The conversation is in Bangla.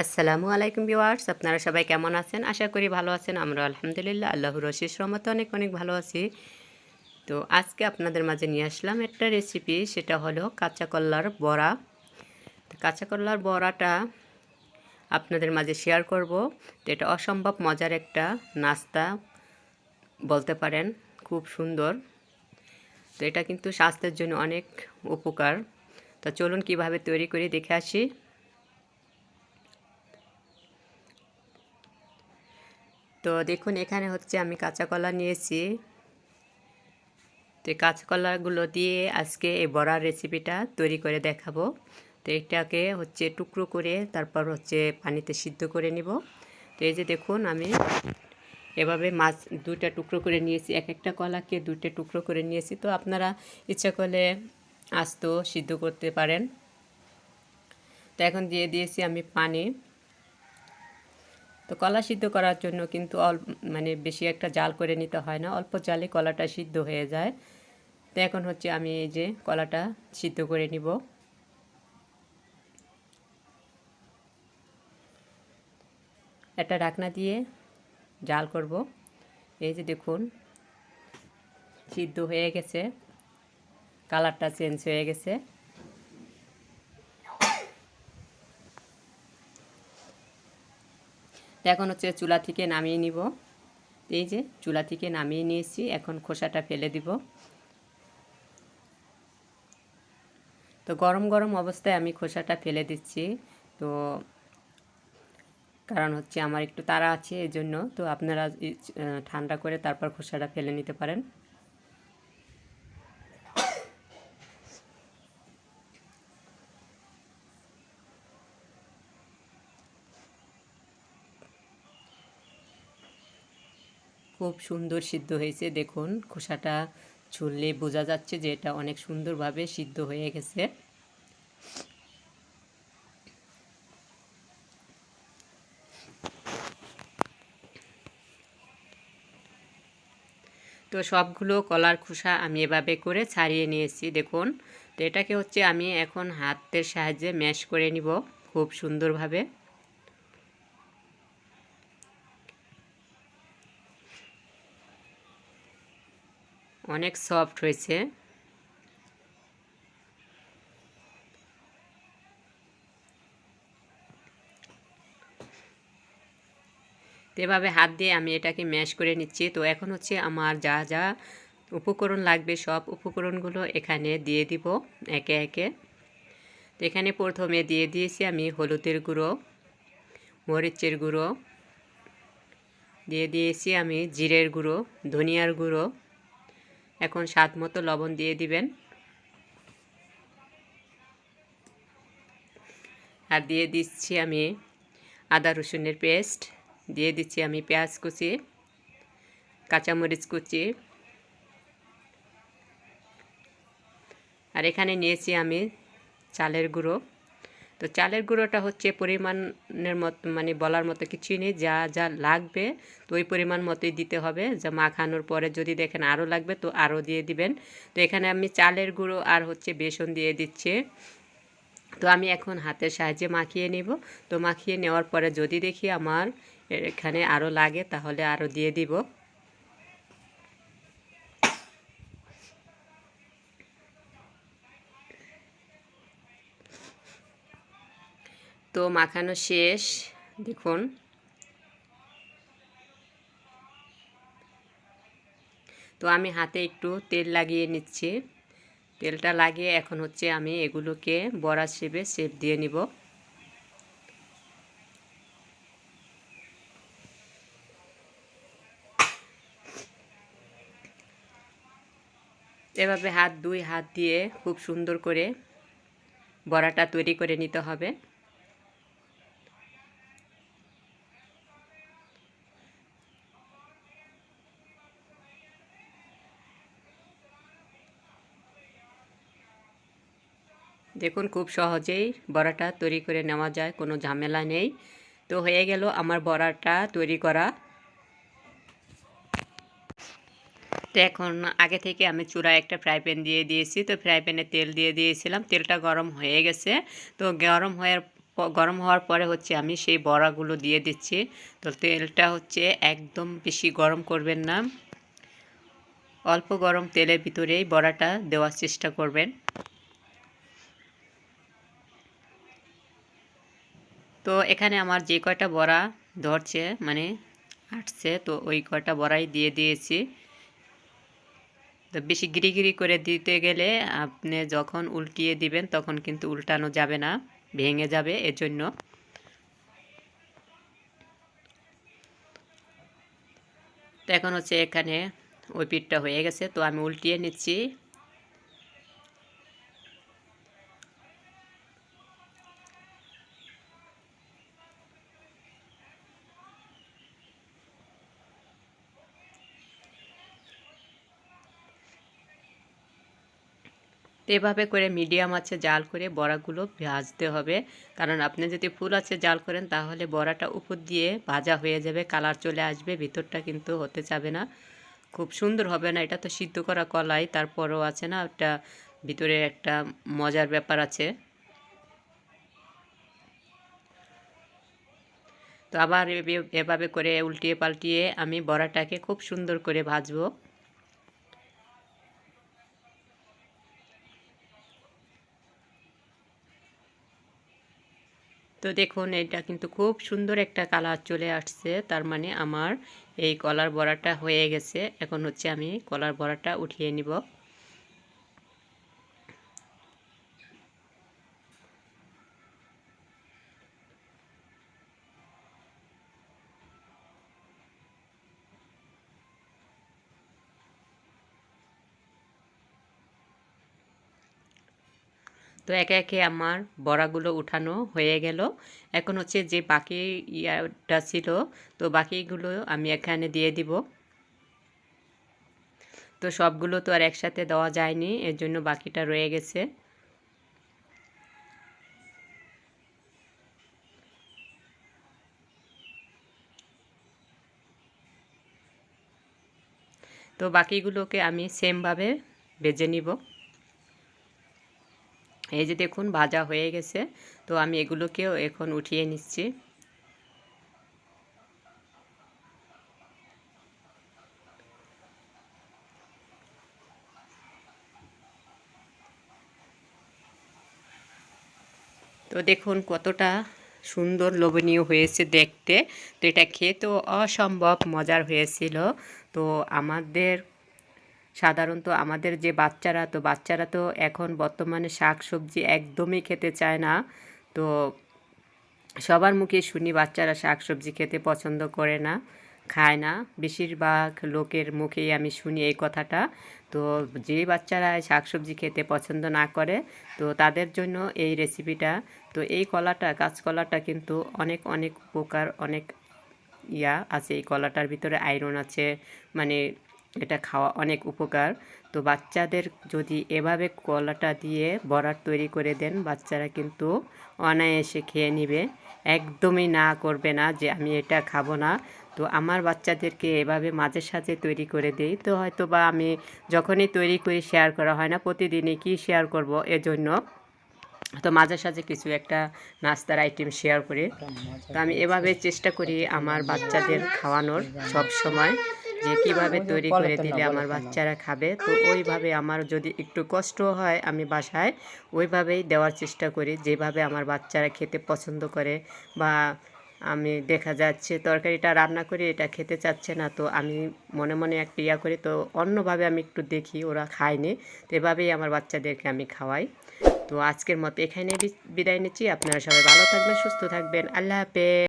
আসসালামু আলাইকুম ভিউয়ার্স, আপনারা সবাই কেমন আছেন? আশা করি ভালো আছেন আমরা আলহামদুলিল্লাহ আল্লাহ রশিস রহমতে অনেক অনেক ভালো আছি। তো আজকে আপনাদের মাঝে নিয়ে আসলাম একটা রেসিপি সেটা হলো কাঁচা কল্লার বড়া। কাঁচা কল্লার বড়াটা আপনাদের মাঝে শেয়ার করব। তো এটা অসম্ভব মজার একটা নাস্তা, বলতে পারেন, খুব সুন্দর। তো এটা কিন্তু স্বাস্থ্যের জন্য অনেক উপকার। তো চলুন কীভাবে তৈরি করে, দেখে আসি। তো দেখুন, এখানে হচ্ছে আমি কাঁচা কলা নিয়েছি। তো কাঁচা কলাগুলো দিয়ে আজকে এই বড়ার রেসিপিটা তৈরি করে দেখাবো। তো এটাকে হচ্ছে টুকরো করে তারপর হচ্ছে পানিতে সিদ্ধ করে নিব। তো এই যে দেখুন, আমি এভাবে মাছ দুইটা টুকরো করে নিয়েছি। এক একটা কলাকে দুইটা টুকরো করে নিয়েছি। তো আপনারা ইচ্ছা করলে আস্ত সিদ্ধ করতে পারেন। তো এখন দিয়ে দিয়েছি আমি পানি। তো কলা সিদ্ধ করার জন্য কিন্তু অল্প মানে বেশি একটা জাল করে নিতে হয় না, অল্প জালে কলাটা সিদ্ধ হয়ে যায়। তো এখন হচ্ছে আমি এই যে কলাটা সিদ্ধ করে নিব। একটা ঢাকনা দিয়ে জাল করব। এই যে দেখুন, সিদ্ধ হয়ে গেছে, কালারটা চেঞ্জ হয়ে গেছে। এখন হচ্ছে চুলা থেকে নামিয়ে নিব। এই যে চুলা থেকে নামিয়ে নিয়েছি, এখন খোসাটা ফেলে দিব। তো গরম গরম অবস্থায় আমি খোসাটা ফেলে দিচ্ছি। তো কারণ হচ্ছে আমার একটু তাড়া আছে এই জন্য তো আপনারা ঠান্ডা করে তারপর খোসাটা ফেলে নিতে পারেন। খুব সুন্দর সিদ্ধ হয়েছে। দেখুন, খোসাটা ছুললে বোঝা যাচ্ছে যে এটা অনেক সুন্দরভাবে সিদ্ধ হয়ে গেছে। তো সবগুলো কলার খোসা আমি এভাবে করে ছাড়িয়ে নিয়েছি, দেখুন। তো এটাকে হচ্ছে আমি এখন হাতের সাহায্যে ম্যাশ করে নিব খুব সুন্দরভাবে। অনেক সফট হয়েছে। এভাবে হাত দিয়ে আমি এটাকে ম্যাশ করে নিচ্ছি। তো এখন হচ্ছে আমার যা যা উপকরণ লাগবে সব উপকরণগুলো এখানে দিয়ে দিব একে একে। তো এখানে প্রথমে দিয়ে দিয়েছি আমি হলুদের গুঁড়ো, মরিচের গুঁড়ো। দিয়ে দিয়েছি আমি জিরের গুঁড়ো, ধনিয়ার গুঁড়ো। এখন স্বাদ মতো লবণ দিয়ে দিবেন। আর দিয়ে দিচ্ছি আমি আদা রসুনের পেস্ট, দিয়ে দিচ্ছি আমি পেঁয়াজ কুচি, কাঁচামরিচ কুচি। আর এখানে নিয়েছি আমি চালের গুঁড়ো। তো চালের গুঁড়োটা হচ্ছে পরিমাণের মতো মানে বলার মতো কিছুই নেই, যা যা লাগবে, তো ওই পরিমাণ মতোই দিতে হবে, যা মাখানোর পরে যদি দেখেন আরও লাগবে, তো আরও দিয়ে দিবেন। তো এখানে আমি চালের গুঁড়ো আর হচ্ছে বেসন দিয়ে দিচ্ছি। তো আমি এখন হাতের সাহায্যে মাখিয়ে নেব। তো মাখিয়ে নেওয়ার পরে যদি দেখি আমার এখানে আরও লাগে, তাহলে আরও দিয়ে দিব। তো মাখানো শেষ, দেখুন। তো আমি হাতে একটু তেল লাগিয়ে নিচ্ছি। তেলটা লাগিয়ে এখন হচ্ছে আমি এগুলোকে বড়া শেপে শেপ দিয়ে নিব। এভাবে হাত, দুই হাত দিয়ে খুব সুন্দর করে বড়াটা তৈরি করে নিতে হবে। দেখুন, খুব সহজেই বড়াটা তৈরি করে নেওয়া যায়, কোনো ঝামেলা নেই। তো হয়ে গেল আমার বড়াটা তৈরি করা। তো এখন আগে থেকে আমি চূড়ায় একটা ফ্রাই প্যান দিয়ে দিয়েছি। তো ফ্রাই প্যানে তেল দিয়ে দিয়েছিলাম। তেলটা গরম হয়ে গেছে। তো গরম হওয়ার গরম হওয়ার পরে হচ্ছে আমি সেই বড়াগুলো দিয়ে দিচ্ছি। তো তেলটা হচ্ছে একদম বেশি গরম করবেন না। অল্প গরম তেলের ভিতরেই বড়াটা দেওয়ার চেষ্টা করবেন। তো এখানে আমার যে কয়টা বড়া ধরছে মানে আটছে, তো ওই কয়টা বড়াই দিয়ে দিয়েছি। তো বেশি গিরি গিরি করে দিতে গেলে আপনি যখন উল্টিয়ে দিবেন, তখন কিন্তু উল্টানো যাবে না, ভেঙে যাবে এজন্য। তো এখন হচ্ছে এখানে ওই পিঠটা হয়ে গেছে, তো আমি উল্টিয়ে নিচ্ছি। এভাবে করে মিডিয়াম আছে জাল করে বড়াগুলো ভাজতে হবে। কারণ আপনি যদি ফুল আছে জাল করেন, তাহলে বড়াটা উপর দিয়ে ভাজা হয়ে যাবে, কালার চলে আসবে, ভিতরটা কিন্তু হতে যাবে না। খুব সুন্দর হবে না, এটা তো সিদ্ধ করা কলাই, তারপরও আছে না, একটা ভিতরে একটা মজার ব্যাপার আছে। তো আবার এভাবে- করে উল্টিয়ে পাল্টিয়ে আমি বড়াটাকে খুব সুন্দর করে ভাজবো। তো দেখুন, এটা কিন্তু খুব সুন্দর একটা কালার চলে আসছে। তার মানে আমার এই কলার বড়াটা হয়ে গেছে। এখন হচ্ছে আমি কলার বড়াটা উঠিয়ে নিব। তো একে একে আমার বড়াগুলো উঠানো হয়ে গেল। এখন হচ্ছে যে বাকি ইয়াটা ছিল, তো বাকিগুলো আমি এখানে দিয়ে দিব। তো সবগুলো তো আর একসাথে দেওয়া যায়নি, এর জন্য বাকিটা রয়ে গেছে। তো বাকিগুলোকে আমি সেমভাবে বেজে নিব। এই যে দেখুন, ভাজা হয়ে গেছে। তো আমি এগুলোকেও এখন উঠিয়ে নিচ্ছি। তো দেখুন, কতটা সুন্দর লোভনীয় হয়েছে দেখতে। তো এটা খেতেও অসম্ভব মজার হয়েছিল। তো আমাদের সাধারণত আমাদের যে বাচ্চারা, তো বাচ্চারা তো এখন বর্তমানে শাক সবজি একদমই খেতে চায় না। তো সবার মুখে শুনি বাচ্চারা শাক সবজি খেতে পছন্দ করে না, খায় না। বেশিরভাগ লোকের মুখেই আমি শুনি এই কথাটা। তো যে বাচ্চারা শাক সবজি খেতে পছন্দ না করে, তো তাদের জন্য এই রেসিপিটা, তো এই কলাটা কাঁচকলাটা কিন্তু অনেক অনেক উপকার, অনেক ইয়া আছে। এই কলাটার ভিতরে আয়রন আছে মানে এটা খাওয়া অনেক উপকার। তো বাচ্চাদের যদি এভাবে কলাটা দিয়ে বড়ার তৈরি করে দেন, বাচ্চারা কিন্তু অনায়াসে খেয়ে নেবে। একদমই না করবে না যে আমি এটা খাব না। তো আমার বাচ্চাদেরকে এভাবে মাঝে সাঝে তৈরি করে দিই। তো হয়তো বা আমি যখনই তৈরি করি শেয়ার করা হয় না, প্রতিদিনই কি শেয়ার করব এজন্য? তো মাঝে সাঝে কিছু একটা নাস্তার আইটেম শেয়ার করি। তো আমি এভাবে চেষ্টা করি আমার বাচ্চাদের খাওয়ানোর সব সময়। যে কীভাবে তৈরি করে দিলে আমার বাচ্চারা খাবে তো ওইভাবে আমার যদি একটু কষ্ট হয় আমি বাসায় ওইভাবেই দেওয়ার চেষ্টা করি। যেভাবে আমার বাচ্চারা খেতে পছন্দ করে বা আমি দেখা যাচ্ছে তরকারিটা রান্না করি এটা খেতে চাচ্ছে না তো আমি মনে মনে একটা ইয়া করি তো অন্যভাবে আমি একটু দেখি ওরা খায়নি তো এভাবেই আমার বাচ্চাদেরকে আমি খাওয়াই। তো আজকের মতো এখানে বিদায় নিচ্ছি আপনারা সবাই ভালো থাকবেন সুস্থ থাকবেন আল্লাহ হাফেজ।